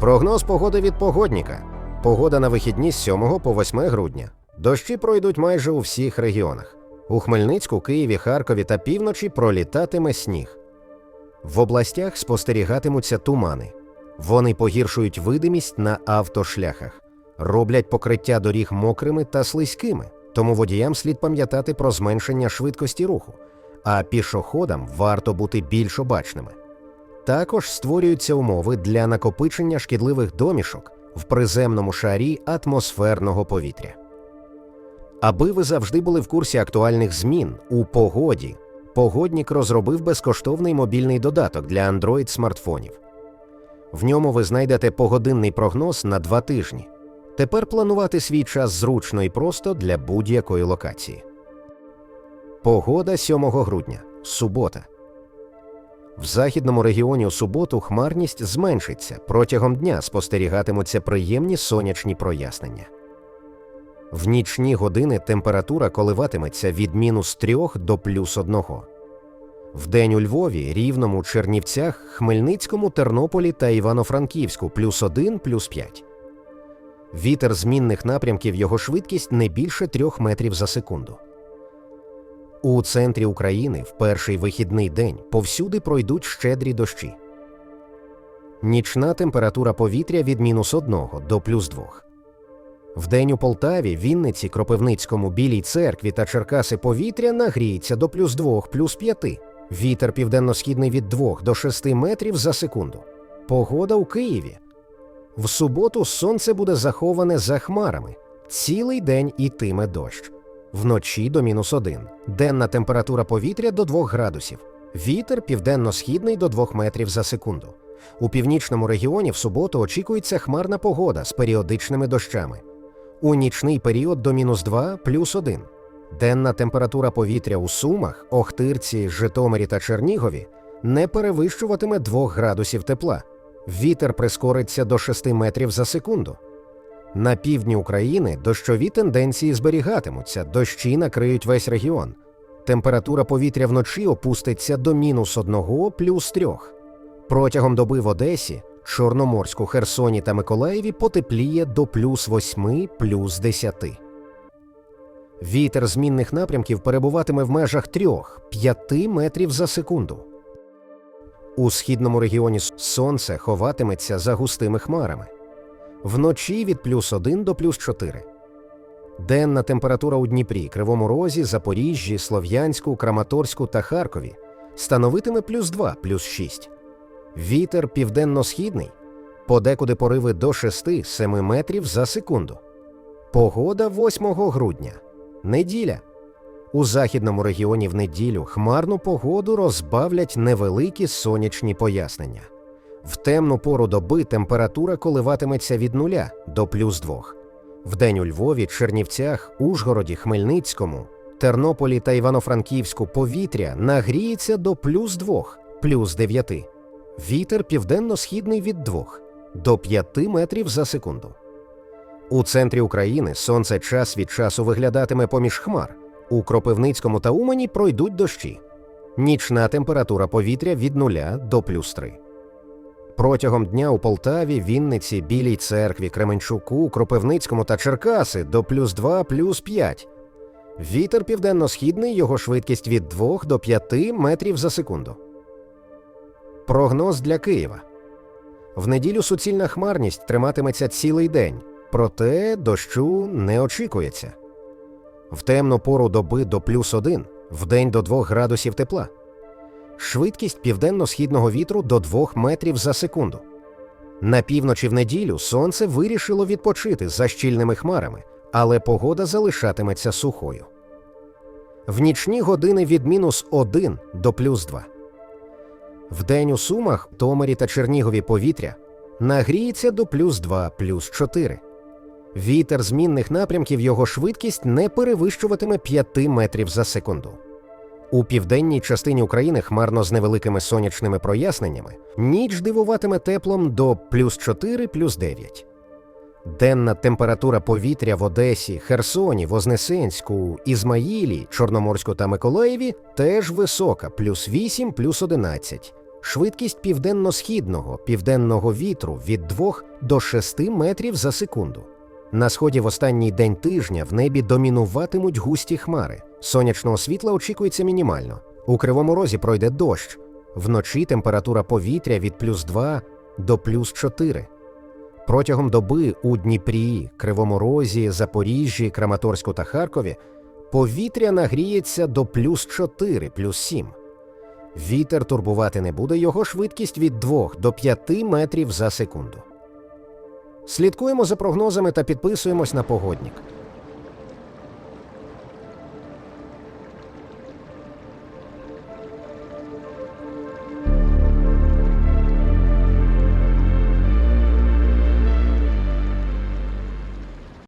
Прогноз погоди від погодніка. Погода на вихідні з 7 по 8 грудня. Дощі пройдуть майже у всіх регіонах. У Хмельницьку, Києві, Харкові та півночі пролітатиме сніг. В областях спостерігатимуться тумани. Вони погіршують видимість на автошляхах, роблять покриття доріг мокрими та слизькими, тому водіям слід пам'ятати про зменшення швидкості руху, а пішоходам варто бути більш обачними. Також створюються умови для накопичення шкідливих домішок в приземному шарі атмосферного повітря. Аби ви завжди були в курсі актуальних змін у погоді, погоднік розробив безкоштовний мобільний додаток для Android смартфонів. В ньому ви знайдете погодинний прогноз на два тижні. Тепер планувати свій час зручно і просто для будь-якої локації. Погода 7 грудня. Субота. В західному регіоні у суботу хмарність зменшиться. Протягом дня спостерігатимуться приємні сонячні прояснення. В нічні години температура коливатиметься від мінус 3 до плюс 1. Вдень у Львові, Рівному, Чернівцях, Хмельницькому, Тернополі та Івано-Франківську плюс 1, плюс 5. Вітер змінних напрямків його швидкість не більше 3 метрів за секунду. У центрі України в перший вихідний день повсюди пройдуть щедрі дощі. Нічна температура повітря від мінус 1 до плюс 2. Вдень у Полтаві, Вінниці, Кропивницькому, Білій церкві та Черкаси повітря нагріється до плюс 2, плюс 5. Вітер південно-східний від 2 до 6 метрів за секунду. Погода у Києві. В суботу сонце буде заховане за хмарами. Цілий день ітиме дощ. Вночі до мінус 1. Денна температура повітря до 2 градусів. Вітер південно-східний до 2 метрів за секунду. У північному регіоні в суботу очікується хмарна погода з періодичними дощами. У нічний період до мінус 2 плюс 1. Денна температура повітря у Сумах, Охтирці, Житомирі та Чернігові не перевищуватиме 2 градусів тепла. Вітер прискориться до 6 метрів за секунду. На півдні України дощові тенденції зберігатимуться, дощі накриють весь регіон. Температура повітря вночі опуститься до мінус 1 плюс 3. Протягом доби в Одесі, Чорноморську, Херсоні та Миколаєві потепліє до плюс 8 плюс 10. Вітер змінних напрямків перебуватиме в межах 3-5 метрів за секунду. У східному регіоні сонце ховатиметься за густими хмарами. Вночі від плюс 1 до плюс 4. Денна температура у Дніпрі, Кривому Розі, Запоріжжі, Слов'янську, Краматорську та Харкові становитиме плюс 2, плюс 6. Вітер південно-східний, подекуди пориви до 6-7 метрів за секунду. Погода 8 грудня. Неділя. У західному регіоні в неділю хмарну погоду розбавлять невеликі сонячні пояснення. В темну пору доби температура коливатиметься від нуля до плюс 2. Вдень у Львові, Чернівцях, Ужгороді, Хмельницькому, Тернополі та Івано-Франківську повітря нагріється до плюс 2, плюс 9. Вітер південно-східний від 2 до 5 метрів за секунду. У центрі України сонце час від часу виглядатиме поміж хмар. У Кропивницькому та Умані пройдуть дощі. Нічна температура повітря від 0 до плюс 3. Протягом дня у Полтаві, Вінниці, Білій церкві, Кременчуку, Кропивницькому та Черкаси до плюс 2, плюс 5. Вітер південно-східний, його швидкість від 2 до 5 метрів за секунду. Прогноз для Києва. В неділю суцільна хмарність триматиметься цілий день, проте дощу не очікується. В темну пору доби до плюс 1, вдень до 2 градусів тепла. Швидкість південно-східного вітру до 2 метрів за секунду. На півночі в неділю сонце вирішило відпочити за щільними хмарами, але погода залишатиметься сухою. В нічні години від мінус 1 до плюс 2. Вдень у Сумах, Томері та Чернігові повітря нагріється до плюс 2, плюс 4. Вітер змінних напрямків його швидкість не перевищуватиме 5 метрів за секунду. У південній частині України хмарно з невеликими сонячними проясненнями ніч дивуватиме теплом до плюс 4, плюс 9. Денна температура повітря в Одесі, Херсоні, Вознесенську, Ізмаїлі, Чорноморську та Миколаєві теж висока плюс 8, плюс 11. Швидкість південно-східного південного вітру від 2 до 6 метрів за секунду. На сході в останній день тижня в небі домінуватимуть густі хмари. Сонячного світла очікується мінімально. У кривому розі пройде дощ. Вночі температура повітря від плюс 2 до плюс 4. Протягом доби у Дніпрі, Кривому Розі, Запоріжжі, Краматорську та Харкові повітря нагріється до плюс 4, плюс 7. Вітер турбувати не буде, його швидкість від 2 до 5 метрів за секунду. Слідкуємо за прогнозами та підписуємось на погодник.